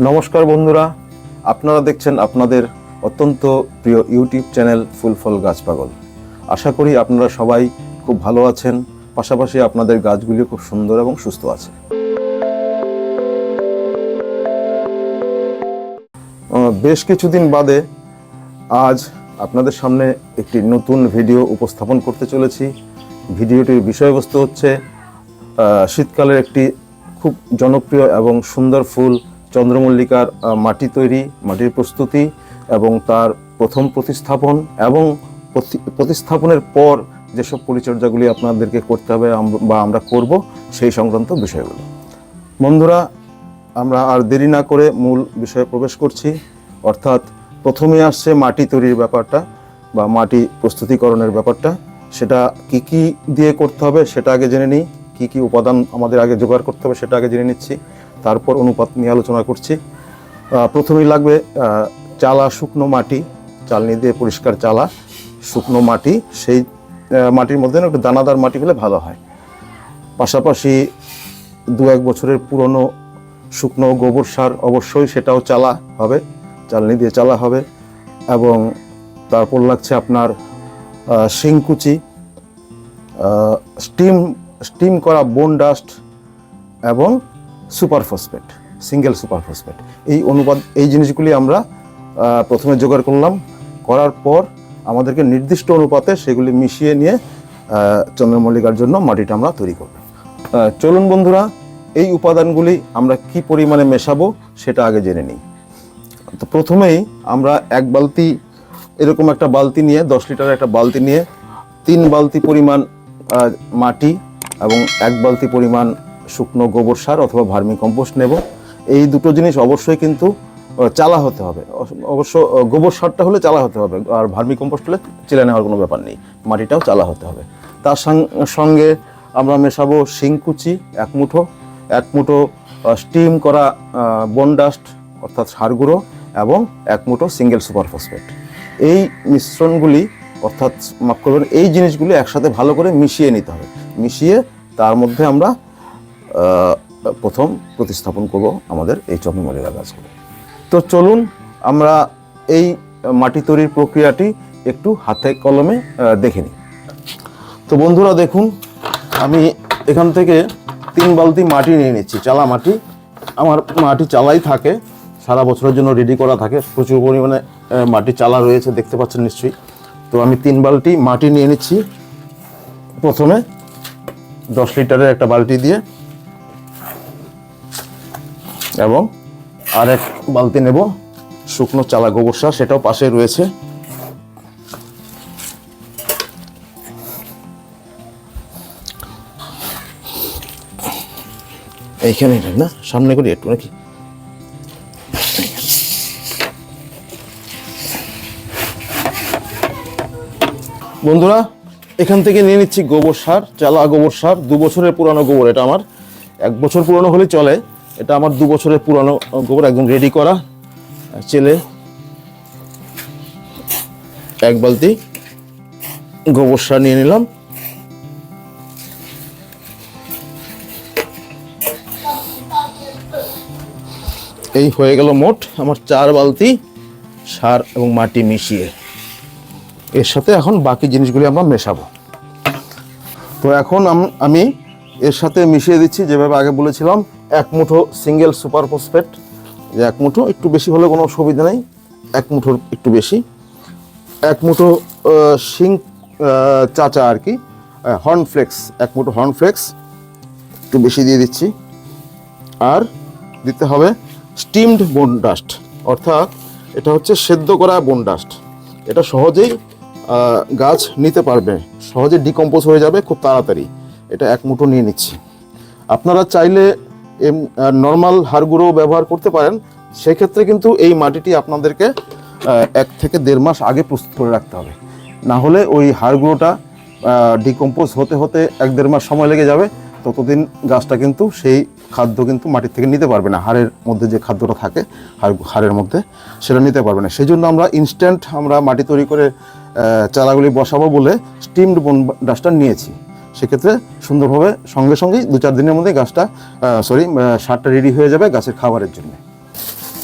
নমস্কার বন্ধুরা, আপনারা দেখছেন আপনাদের অত্যন্ত প্রিয় ইউটিউব চ্যানেল ফুল ফল গাছ পাগল। আশা করি আপনারা সবাই খুব ভালো আছেন, পাশাপাশি আপনাদের গাছগুলি খুব সুন্দর এবং সুস্থ আছে। বেশ কিছুদিন বাদে আজ আপনাদের সামনে একটি নতুন ভিডিও উপস্থাপন করতে চলেছি। ভিডিওটির বিষয়বস্তু হচ্ছে শীতকালের একটি খুব জনপ্রিয় এবং সুন্দর ফুল চন্দ্রমল্লিকার মাটি তৈরি, মাটির প্রস্তুতি এবং তার প্রথম প্রতিস্থাপন এবং প্রতি- প্রতিস্থাপনের পর যেসব পরিচর্যাগুলি আপনাদেরকে করতে হবে বা আমরা করব সেই সংক্রান্ত বিষয়গুলো। বন্ধুরা, আমরা আর দেরি না করে মূল বিষয়ে প্রবেশ করছি। অর্থাৎ প্রথমে আসছে মাটি তৈরির ব্যাপারটা বা মাটি প্রস্তুতিকরণের ব্যাপারটা। সেটা কি কি দিয়ে করতে হবে সেটা আগে জেনে নিই। কি কি উপাদান আমাদের আগে জোগাড় করতে হবে সেটা আগে জেনে নিচ্ছি। তারপর অনুপাত নিয়ে আলোচনা করছি। প্রথমেই লাগবে চালা শুকনো মাটি, চালনি দিয়ে পরিষ্কার চালা, শুকনো মাটি, সেই মাটির মধ্যে একটু দানাদার মাটি হলে ভালো হয়। পাশাপাশি দু এক বছরের পুরনো শুকনো গোবর সার অবশ্যই সেটাও চালা হবে, চালনি দিয়ে চালা হবে এবং তারপর লাগছে আপনার শিংকুচি স্টিম স্টিম করা বোন ডাস্ট এবং super phosphate single super phosphate এই অনুপাত এই জিনিসগুলি আমরা প্রথমে জোগাড় করলাম। করার পর আমাদেরকে নির্দিষ্ট অনুপাতে সেগুলি মিশিয়ে নিয়ে চন্দ্রমল্লিকার জন্য মাটিটা আমরা তৈরি করব। চলুন বন্ধুরা, এই উপাদানগুলি আমরা কি পরিমাণে মেশাবো সেটা আগে জেনে নিই। তো প্রথমেই আমরা এক বালতি, এরকম একটা বালতি নিয়ে, দশ লিটারের একটা বালতি নিয়ে, তিন বালতি পরিমাণ মাটি এবং এক বালতি পরিমাণ শুকনো গোবর সার অথবা ভার্মি কম্পোস্ট নেব। এই দুটো জিনিস অবশ্যই কিন্তু চালা হতে হবে। অবশ্য গোবর সারটা হলে চালা হতে হবে, আর ভার্মি কম্পোস্ট হলে চেলে নেওয়ার কোনো ব্যাপার নেই, মাটিটাও চালা হতে হবে। তার সঙ্গে আমরা মেশাবো শিংকুচি, এক মুঠো এক মুঠো স্টিম করা বনডাস্ট অর্থাৎ সার গুঁড়ো, এবং এক মুঠো সিঙ্গেল সুপার ফসফেট। এই মিশ্রণগুলি, অর্থাৎ, মাফ করবেন, এই জিনিসগুলি একসাথে ভালো করে মিশিয়ে নিতে হবে। মিশিয়ে তার মধ্যে আমরা প্রথম প্রতিস্থাপন করব আমাদের এই চন্দ্রমল্লিকা গাছগুলো। তো চলুন আমরা এই মাটি তৈরির প্রক্রিয়াটি একটু হাতে কলমে দেখে নিই। তো বন্ধুরা দেখুন, আমি এখান থেকে তিন বালতি মাটি নিয়ে নিচ্ছি, চালা মাটি। আমার মাটি চালাই থাকে, সারা বছরের জন্য রেডি করা থাকে, প্রচুর পরিমাণে মাটি চালা রয়েছে, দেখতে পাচ্ছেন নিশ্চয়ই। তো আমি তিন বালতি মাটি নিয়ে নিচ্ছি। প্রথমে দশ লিটারের একটা বালতি দিয়ে এবং আর এক বালতি নেব, শুকনো চালা গোবর সার, সেটাও পাশে রয়েছে। এইখানে না? সামনে করি একটু নাকি? বন্ধুরা, এখান থেকে নিয়ে নিচ্ছি গোবর সার, চালা গোবর সার, দু বছরের পুরানো গোবর, এটা আমার। এক বছর পুরানো হলে চলে। এটা আমার দু বছরের পুরানো গোবর, একদম রেডি করা। চেলে এক বালতি গোবর সার নিয়ে নিলাম। এই হয়ে গেল মোট আমার চার বালতি সার এবং মাটি মিশিয়ে। এর সাথে এখন বাকি জিনিসগুলি আমরা মেশাবো। তো এখন আমি এর সাথে মিশিয়ে দিচ্ছি, যেভাবে আগে বলেছিলাম এক মুঠো সিঙ্গেল সুপার ফসফেট এক মুঠো, একটু বেশি হলে কোনো অসুবিধা নেই। এক মুঠোর একটু বেশি। এক মুঠো শিং চাচা আর কি হর্নফ্লেক্স। এক মুঠো হর্নফ্লেক্স, একটু বেশি দিয়ে দিচ্ছি। আর দিতে হবে স্টিমড বোন ডাস্ট অর্থাৎ এটা হচ্ছে সেদ্ধ করা বোন ডাস্ট এটা সহজেই গাছ নিতে পারবে। সহজে ডিকম্পোজ হয়ে যাবে খুব তাড়াতাড়ি। এটা এক মুঠো নিয়ে নিচ্ছি। আপনারা চাইলে নর্মাল হাড়গুঁড়ো ব্যবহার করতে পারেন। সেক্ষেত্রে কিন্তু এই মাটিটি আপনাদেরকে এক থেকে দেড় মাস আগে প্রস্তুত করে রাখতে হবে। না হলে ওই হাড়গুঁড়োটা ডিকম্পোজ হতে হতে এক দেড় মাস সময় লেগে যাবে। ততদিন গাছটা কিন্তু সেই খাদ্য কিন্তু মাটির থেকে নিতে পারবে না। হাড়ের মধ্যে যে খাদ্যটা থাকে, হাড়, হাড়ের মধ্যে, সেটা নিতে পারবে না। সেই জন্য আমরা ইনস্ট্যান্ট আমরা মাটি তৈরি করে চারাগুলি বসাবো বলে স্টিমড বন ডাস্টার নিয়েছি। সেক্ষেত্রে সুন্দরভাবে সঙ্গে সঙ্গেই দু চার দিনের মধ্যে গাছটা সরি সারটা রেডি হয়ে যাবে গাছের খাবারের জন্য।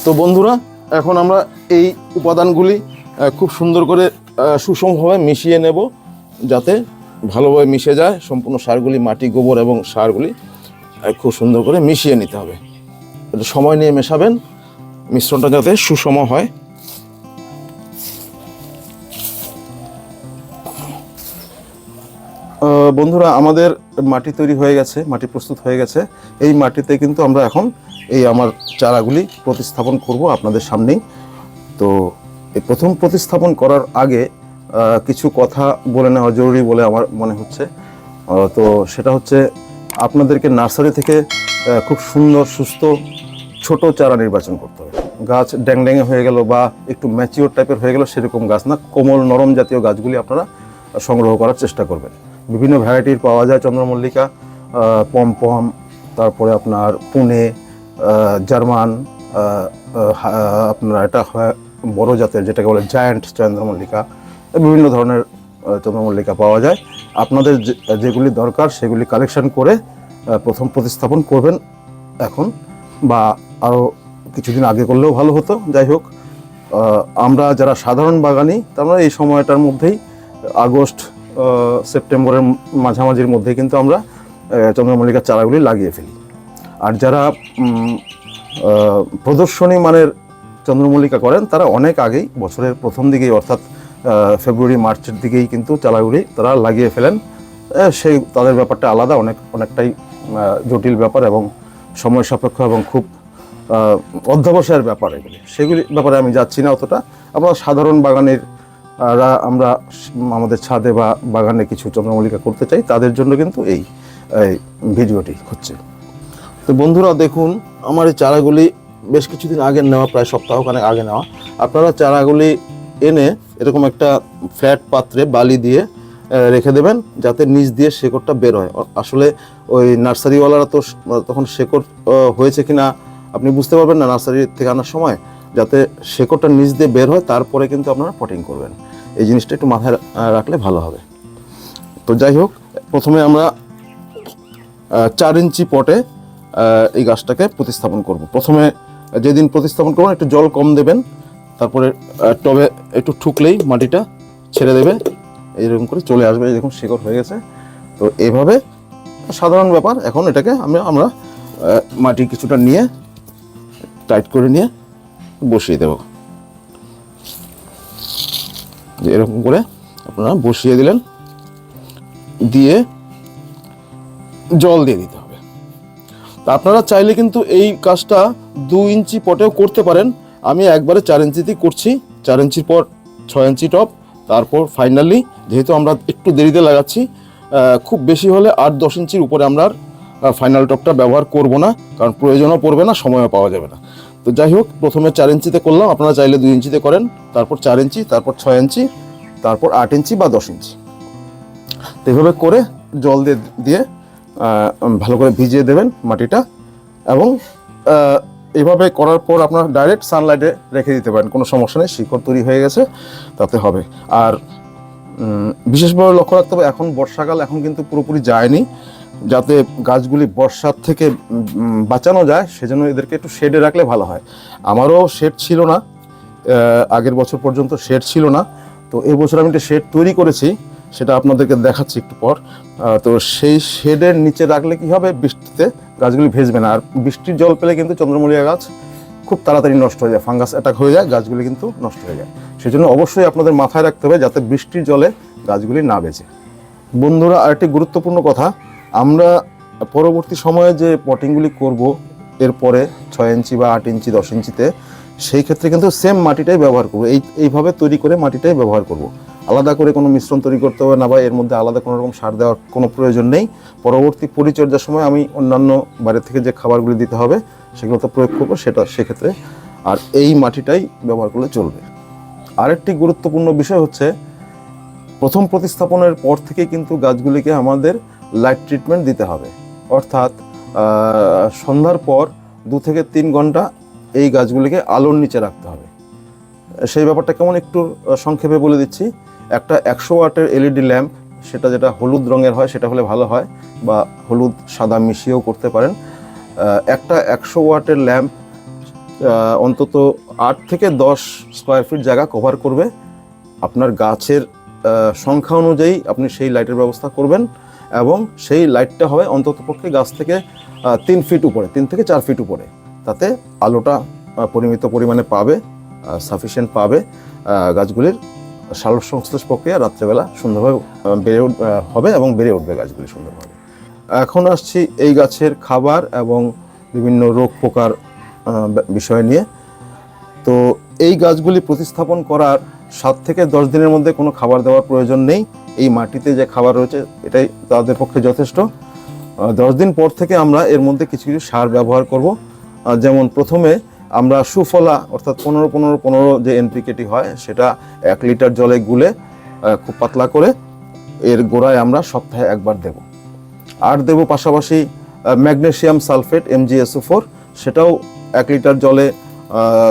তো বন্ধুরা, এখন আমরা এই উপাদানগুলি খুব সুন্দর করে সুষমভাবে মিশিয়ে নেব যাতে ভালোভাবে মিশে যায়, সম্পূর্ণ সারগুলি মাটি, গোবর এবং সারগুলি খুব সুন্দর করে মিশিয়ে নিতে হবে। সময় নিয়ে মেশাবেন, মিশ্রণটা যাতে সুষম হয়। বন্ধুরা, আমাদের মাটি তৈরি হয়ে গেছে, মাটি প্রস্তুত হয়ে গেছে। এই মাটিতে কিন্তু আমরা এখন এই আমার চারাগুলি প্রতিস্থাপন করব আপনাদের সামনেই। তো এই প্রথম প্রতিস্থাপন করার আগে কিছু কথা বলে নেওয়া জরুরি বলে আমার মনে হচ্ছে। তো সেটা হচ্ছে, আপনাদেরকে নার্সারি থেকে খুব সুন্দর, সুস্থ, ছোট চারা নির্বাচন করতে হবে। গাছ ড্যাংড্যাঙে হয়ে গেল বা একটু ম্যাচিওর টাইপের হয়ে গেল, সেরকম গাছ না, কোমল নরম জাতীয় গাছগুলি আপনারা সংগ্রহ করার চেষ্টা করবেন। বিভিন্ন ভ্যারাইটির পাওয়া যায় চন্দ্রমল্লিকা পমপম, তারপরে আপনার পুনে জার্মান আপনার এটা বড় জাতের যেটাকে বলে জায়ান্ট চন্দ্রমল্লিকা। বিভিন্ন ধরনের চন্দ্রমল্লিকা পাওয়া যায়। আপনাদের যেগুলি দরকার সেগুলি কালেকশন করে প্রথম প্রতিস্থাপন করবেন এখন বা আরও কিছুদিন আগে করলেও ভালো হতো। যাই হোক আমরা যারা সাধারণ বাগানি, তারা এই সময়টার মধ্যেই আগস্ট সেপ্টেম্বরের মাঝামাঝির মধ্যে কিন্তু আমরা চন্দ্রমল্লিকার চারাগুলি লাগিয়ে ফেলি। আর যারা প্রদর্শনী মানের চন্দ্রমল্লিকা করেন, তারা অনেক আগেই, বছরের প্রথম দিকেই, অর্থাৎ ফেব্রুয়ারি, মার্চের দিকেই কিন্তু চারাগুলি তারা লাগিয়ে ফেলেন। সেই তাদের ব্যাপারটা আলাদা, অনেক, অনেকটাই জটিল ব্যাপার এবং সময় সাপেক্ষ এবং খুব অধ্যবসায়ের ব্যাপার এগুলি। সেগুলি ব্যাপারে আমি যাচ্ছি না অতটা। আমরা সাধারণ বাগানের আমরা আমাদের ছাদে বা বাগানে কিছু চন্দ্রমল্লিকা করতে চাই, তাদের জন্য কিন্তু এই এই ভিডিওটি হচ্ছে। তো বন্ধুরা দেখুন, আমার এই চারাগুলি বেশ কিছুদিন আগে নেওয়া, প্রায় সপ্তাহখানেক আগে নেওয়া। আপনারা চারাগুলি এনে এরকম একটা ফ্ল্যাট পাত্রে বালি দিয়ে রেখে দেবেন, যাতে নিচ দিয়ে শেকড়টা বের হয়। আসলে ওই নার্সারিওয়ালারা তো তখন শেকড় হয়েছে কিনা আপনি বুঝতে পারবেন না নার্সারি থেকে আনার সময়। যাতে শেকড়টা নিচ দিয়ে বের হয়, তারপরে কিন্তু আপনারা পটিং করবেন। এই জিনিসটা একটু মাথায় রাখলে ভালো হবে। তো যাই হোক, প্রথমে আমরা চার ইঞ্চি পটে এই গাছটাকে প্রতিস্থাপন করব। প্রথমে যেদিন প্রতিস্থাপন করবেন, একটু জল কম দেবেন, তারপরে টবে একটু ঠুকলেই মাটিটা ছেড়ে দেবে, এইরকম করে চলে আসবে। এরকম শিকড় হয়ে গেছে। তো এইভাবে সাধারণ ব্যাপার। এখন এটাকে আমরা আমরা মাটি কিছুটা নিয়ে টাইট করে নিয়ে বসিয়ে দেব। যে এরকম করে আপনারা বসিয়ে দিলেন, দিয়ে জল দিয়ে দিতে হবে। তা আপনারা চাইলে কিন্তু এই কাজটা দু ইঞ্চি পটেও করতে পারেন। আমি একবারে চার ইঞ্চিতেই করছি, চার ইঞ্চির পর ছয় ইঞ্চি টপ, তারপর ফাইনালি যেহেতু আমরা একটু দেরিতে লাগাচ্ছি খুব বেশি হলে আট দশ ইঞ্চির উপরে আমরা ফাইনাল টপটা ব্যবহার করব না, কারণ প্রয়োজনও পড়বে না, সময়ও পাওয়া যাবে না। তো যাই হোক, প্রথমে চার ইঞ্চিতে করলাম, আপনারা চাইলে দুই ইঞ্চিতে করেন, তারপর চার ইঞ্চি, তারপর ছয় ইঞ্চি, তারপর আট ইঞ্চি বা দশ ইঞ্চি। তো এইভাবে করে জল দিয়ে দিয়ে ভালো করে ভিজিয়ে দেবেন মাটিটা এবং এভাবে করার পর আপনার ডাইরেক্ট সানলাইটে রেখে দিতে পারেন, কোনো সমস্যা নেই, শিকড় তৈরি হয়ে গেছে, তাতে হবে। আর বিশেষভাবে লক্ষ্য রাখতে হবে, এখন বর্ষাকাল, এখন কিন্তু পুরোপুরি যায়নি। যাতে গাছগুলি বর্ষার থেকে বাঁচানো যায়, সেজন্য এদেরকে একটু শেডে রাখলে ভালো হয়। আমারও শেড ছিল না আগের বছর পর্যন্ত শেড ছিল না। তো এবছর আমি একটা শেড তৈরি করেছি, সেটা আপনাদেরকে দেখাচ্ছি একটু পর। তো সেই শেডের নিচে রাখলে কি হবে? বৃষ্টিতে গাছগুলি ভেজবে না। আর বৃষ্টির জল পেলে কিন্তু চন্দ্রমল্লিকা গাছ খুব তাড়াতাড়ি নষ্ট হয়ে যায়, ফাঙ্গাস অ্যাটাক হয়ে যায়, গাছগুলি কিন্তু নষ্ট হয়ে যায়। সেজন্য অবশ্যই আপনাদের মাথায় রাখতে হবে যাতে বৃষ্টির জলে গাছগুলি না বেঁচে বন্ধুরা, আরেকটি গুরুত্বপূর্ণ কথা আমরা পরবর্তী সময়ে যে পটিংগুলি করব, এরপরে ছয় ইঞ্চি বা আট ইঞ্চি, দশ ইঞ্চিতে, সেই ক্ষেত্রে কিন্তু সেম মাটিটাই ব্যবহার করব। এই, এইভাবে তৈরি করে মাটিটাই ব্যবহার করব। আলাদা করে কোনো মিশ্রণ তৈরি করতে হবে না বা এর মধ্যে আলাদা কোনো রকম সার দেওয়ার কোনো প্রয়োজন নেই। পরবর্তী পরিচর্যার সময় আমি অন্যান্য বাইরে থেকে যে খাবারগুলি দিতে হবে, সেগুলো তো প্রয়োগ করব, সেটা সেক্ষেত্রে আর এই মাটিটাই ব্যবহার করলে চলবে। আরেকটি গুরুত্বপূর্ণ বিষয় হচ্ছে, প্রথম প্রতিস্থাপনের পর থেকে কিন্তু গাছগুলিকে আমাদের লাইট ট্রিটমেন্ট দিতে হবে। অর্থাৎ সন্ধ্যার পর দু থেকে তিন ঘণ্টা এই গাছগুলিকে আলোর নিচে রাখতে হবে। সেই ব্যাপারটা কেমন একটু সংক্ষেপে বলে দিচ্ছি। একটা একশো ওয়াটের এলইডি ল্যাম্প সেটা যেটা হলুদ রঙের হয়, সেটা হলে ভালো হয় বা হলুদ, সাদা মিশিয়েও করতে পারেন। একটা একশো ওয়াটের ল্যাম্প অন্তত আট থেকে দশ স্কোয়ার ফিট জায়গা কভার করবে। আপনার গাছের সংখ্যা অনুযায়ী আপনি সেই লাইটের ব্যবস্থা করবেন। এবং সেই লাইটটা হবে অন্তত পক্ষে গাছ থেকে তিন ফিট উপরে, তিন থেকে চার ফিট উপরে। তাতে আলোটা পরিমিত পরিমাণে পাবে সাফিসিয়েন্ট পাবে গাছগুলির সালোক সংশ্লেষ প্রক্রিয়া রাত্রেবেলা সুন্দরভাবে বেড়ে হবে এবং বেড়ে উঠবে গাছগুলি সুন্দরভাবে। এখন আসছি এই গাছের খাবার এবং বিভিন্ন রোগ পোকার বিষয় নিয়ে। তো এই গাছগুলি প্রতিস্থাপন করার সাত থেকে দশ দিনের মধ্যে কোনো খাবার দেওয়ার প্রয়োজন নেই। এই মাটিতে যে খাবার রয়েছে, এটাই তাদের পক্ষে যথেষ্ট। দশ দিন পর থেকে আমরা এর মধ্যে কিছু কিছু সার ব্যবহার করব। যেমন প্রথমে আমরা সুফলা, অর্থাৎ পনেরো পনেরো পনেরো যে এনপিকেটি হয়, সেটা এক লিটার জলে গুলে খুব পাতলা করে এর গোড়ায় আমরা সপ্তাহে একবার দেব। আর দেব পাশাপাশি ম্যাগনেসিয়াম সালফেট, এমজিএসও ফোর, সেটাও এক লিটার জলে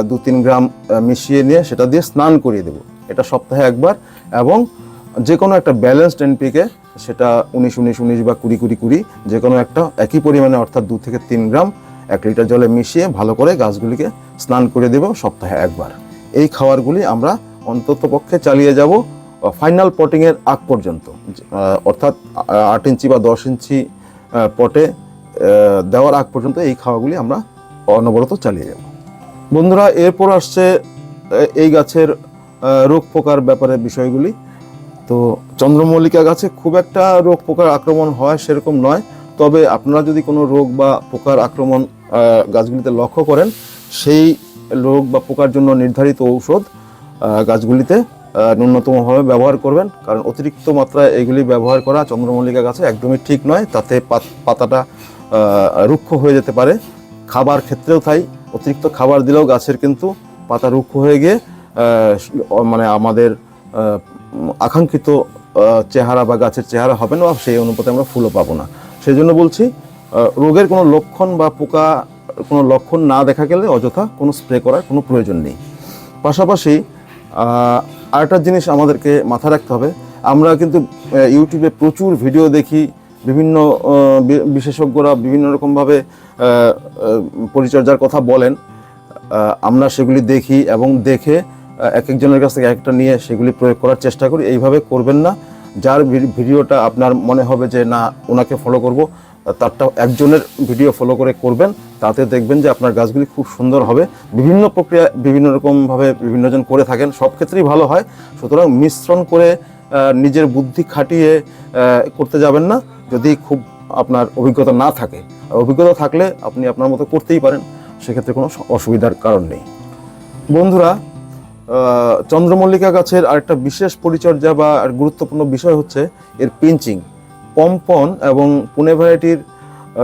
দু তিন গ্রাম মিশিয়ে নিয়ে সেটা দিয়ে স্নান করিয়ে দেব। এটা সপ্তাহে একবার এবং যে কোনো একটা ব্যালেন্সড এনপিকে সেটা উনিশ উনিশ উনিশ বা কুড়ি কুড়ি কুড়ি যে কোনো একটা একই পরিমাণে অর্থাৎ দু থেকে তিন গ্রাম এক লিটার জলে মিশিয়ে ভালো করে গাছগুলিকে স্নান করে দেব সপ্তাহে একবার। এই খাবারগুলি আমরা অন্তত পক্ষে চালিয়ে যাব ফাইনাল পটিংয়ের আগ পর্যন্ত। অর্থাৎ আট ইঞ্চি বা দশ ইঞ্চি পটে দেওয়ার আগ পর্যন্ত এই খাওয়াগুলি আমরা অনবরত চালিয়ে যাব। বন্ধুরা, এরপর আসছে এই গাছের রোগ পোকার ব্যাপারে বিষয়গুলি। তো চন্দ্রমল্লিকা গাছে খুব একটা রোগ পোকার আক্রমণ হয় সেরকম নয়। তবে আপনারা যদি কোনো রোগ বা পোকার আক্রমণ গাছগুলিতে লক্ষ্য করেন, সেই রোগ বা পোকার জন্য নির্ধারিত ঔষধ গাছগুলিতে ন্যূনতমভাবে ব্যবহার করবেন। কারণ অতিরিক্ত মাত্রায় এগুলি ব্যবহার করা চন্দ্রমল্লিকা গাছে একদমই ঠিক নয়। তাতে পাত- পাতাটা রুক্ষ হয়ে যেতে পারে। খাবার ক্ষেত্রেও তাই। অতিরিক্ত খাবার দিলেও গাছের কিন্তু পাতা রুক্ষ হয়ে গিয়ে মানে আমাদের আকাঙ্ক্ষিত চেহারা বা গাছের চেহারা হবে না বা সেই অনুপাতে আমরা ফুলও পাবো না। সেই জন্য বলছি রোগের কোনো লক্ষণ বা পোকা কোনো লক্ষণ না দেখা গেলে অযথা কোনো স্প্রে করার কোনো প্রয়োজন নেই। পাশাপাশি আরেকটা জিনিস আমাদেরকে মাথায় রাখতে হবে, আমরা কিন্তু ইউটিউবে প্রচুর ভিডিও দেখি, বিভিন্ন বিশেষজ্ঞরা বিভিন্ন রকমভাবে পরিচর্যার কথা বলেন আমরা সেগুলি দেখি এবং দেখে এক একজনের কাছ থেকে একটা নিয়ে সেগুলি প্রয়োগ করার চেষ্টা করি। এইভাবে করবেন না। যার ভিডিওটা আপনার মনে হবে যে, না, ওনাকে ফলো করব, তারটা একজনের ভিডিও ফলো করে করবেন। তাতে দেখবেন যে, আপনার গাছগুলি খুব সুন্দর হবে। বিভিন্ন প্রক্রিয়া, বিভিন্ন রকমভাবে বিভিন্নজন করে থাকেন। সব ক্ষেত্রেই ভালো হয়। সুতরাং মিশ্রণ করে নিজের বুদ্ধি খাটিয়ে করতে যাবেন না। যদি খুব আপনার অভিজ্ঞতা না থাকে, আর অভিজ্ঞতা থাকলে আপনি আপনার মতো করতেই পারেন, সেক্ষেত্রে কোনো অসুবিধার কারণ নেই। বন্ধুরা চন্দ্রমল্লিকা গাছের আরেকটা বিশেষ পরিচর্যা বা গুরুত্বপূর্ণ বিষয় হচ্ছে এর পিঞ্চিং। পম্পন এবং পুনে ভ্যারাইটির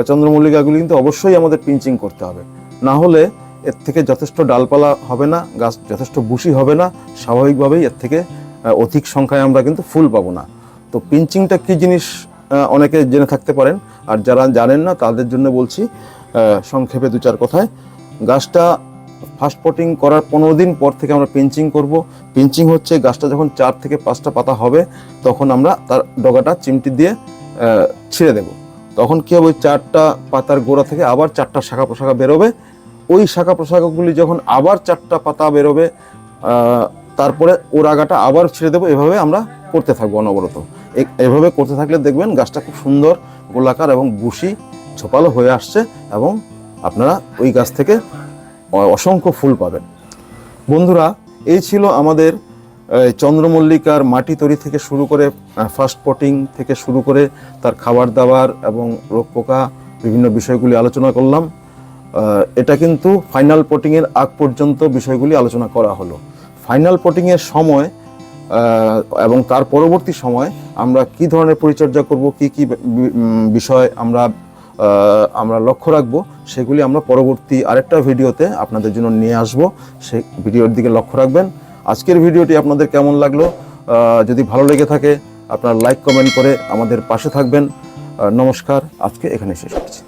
চন্দ্রমল্লিকাগুলি কিন্তু অবশ্যই আমাদের পিঞ্চিং করতে হবে। না হলে এর থেকে যথেষ্ট ডালপালা হবে না, গাছ যথেষ্ট বুশি হবে না, স্বাভাবিকভাবেই এর থেকে অধিক সংখ্যায় আমরা কিন্তু ফুল পাবো না। তো পিঞ্চিংটা কী জিনিস অনেকে জেনে থাকতে পারেন। আর যারা জানেন না, তাদের জন্য বলছি সংক্ষেপে দু চার কথায়। গাছটা ফার্স্ট পটিং করার পনেরো দিন পর থেকে আমরা পিঞ্চিং করব। পিঞ্চিং হচ্ছে গাছটা যখন চার থেকে পাঁচটা পাতা হবে, তখন আমরা তার ডগাটা চিমটি দিয়ে ছিঁড়ে দেব। তখন কী হবে? ওই চারটা পাতার গোড়া থেকে আবার চারটা শাখা প্রশাখা বেরোবে। ওই শাখা প্রশাখাগুলি যখন আবার চারটা পাতা বেরোবে তারপরে ওর আগাটা আবার ছেড়ে দেবো। এভাবে আমরা করতে থাকব অনবরত। এভাবে করতে থাকলে দেখবেন গাছটা খুব সুন্দর গোলাকার এবং বুশি ছোপালো হয়ে আসছে এবং আপনারা ওই গাছ থেকে অসংখ্য ফুল পাবেন। বন্ধুরা, এই ছিল আমাদের চন্দ্রমল্লিকার মাটি তৈরি থেকে শুরু করে ফার্স্ট পটিং থেকে শুরু করে তার খাবার দাবার এবং রোগ পোকা বিভিন্ন বিষয়গুলি আলোচনা করলাম। এটা কিন্তু ফাইনাল পটিংয়ের আগ পর্যন্ত বিষয়গুলি আলোচনা করা হলো। ফাইনাল পটিংয়ের সময় এবং তার পরবর্তী সময় আমরা কি ধরনের পরিচর্যা করব, কি কি বিষয় আমরা আমরা লক্ষ্য রাখব, সেগুলি আমরা পরবর্তী আরেকটা ভিডিওতে আপনাদের জন্য নিয়ে আসব। সেই ভিডিওর দিকে লক্ষ্য রাখবেন। আজকের ভিডিওটি আপনাদের কেমন লাগল? যদি ভালো লেগে থাকে, আপনারা লাইক, কমেন্ট করে আমাদের পাশে থাকবেন। নমস্কার। আজকে এখানে শেষ করছি।